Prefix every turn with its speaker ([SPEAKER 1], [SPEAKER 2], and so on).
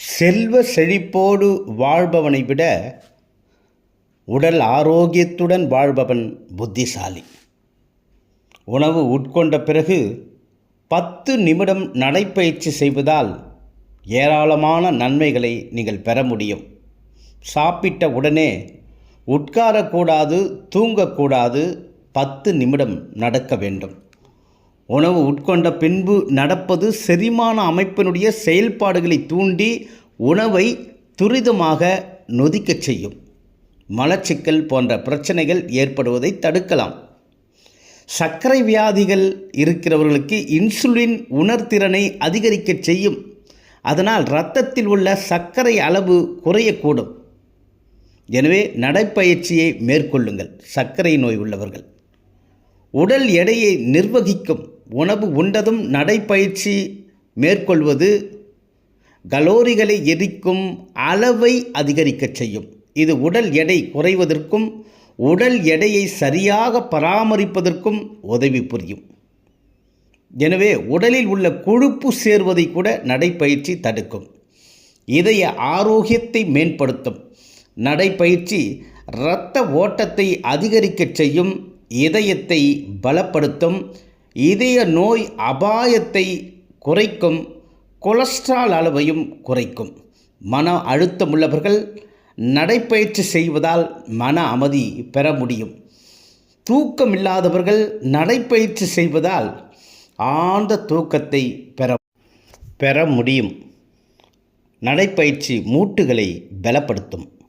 [SPEAKER 1] செல்வ செழிப்போடு வாழ்பவனை விட உடல் ஆரோக்கியத்துடன் வாழ்பவன் புத்திசாலி. உணவு உட்கொண்ட பிறகு பத்து நிமிடம் நடைப்பயிற்சி செய்வதால் ஏராளமான நன்மைகளை நீங்கள் பெற முடியும். சாப்பிட்ட உடனே உட்காரக்கூடாது தூங்கக்கூடாது பத்து நிமிடம் நடக்க வேண்டும். உணவு உட்கொண்ட பின்பு நடப்பது செரிமான அமைப்பினுடைய செயல்பாடுகளை தூண்டி உணவை துரிதமாக நொதிக்கச் செய்யும். மலச்சிக்கல் போன்ற பிரச்சனைகள் ஏற்படுவதை தடுக்கலாம். சர்க்கரை வியாதிகள் இருக்கிறவர்களுக்கு இன்சுலின் உணர்திறனை அதிகரிக்கச் செய்யும். அதனால் இரத்தத்தில் உள்ள சர்க்கரை அளவு குறையக்கூடும். எனவே நடைப்பயிற்சியை மேற்கொள்ளுங்கள். சர்க்கரை நோய் உள்ளவர்கள். உடல் எடையை நிர்வகிக்கும். உணவு உண்டதும் நடைப்பயிற்சி மேற்கொள்வது கலோரிகளை எரிக்கும் அளவை அதிகரிக்கச் செய்யும். இது உடல் எடை குறைவதற்கும் உடல் எடையை சரியாக பராமரிப்பதற்கும் உதவி புரியும். எனவே உடலில் உள்ள கொழுப்பு சேர்வதை கூட நடைப்பயிற்சி தடுக்கும். இதய ஆரோக்கியத்தை மேம்படுத்தும். நடைப்பயிற்சி இரத்த ஓட்டத்தை அதிகரிக்கச் செய்யும் இதயத்தை பலப்படுத்தும் இதய நோய் அபாயத்தை குறைக்கும் கொலஸ்ட்ரால் அளவையும் குறைக்கும். மன அழுத்தம் உள்ளவர்கள் நடைப்பயிற்சி செய்வதால் மன அமைதி பெற முடியும். தூக்கம் இல்லாதவர்கள் நடைப்பயிற்சி செய்வதால் ஆழ்ந்த தூக்கத்தை பெற பெற முடியும். நடைப்பயிற்சி மூட்டுகளை பலப்படுத்தும்.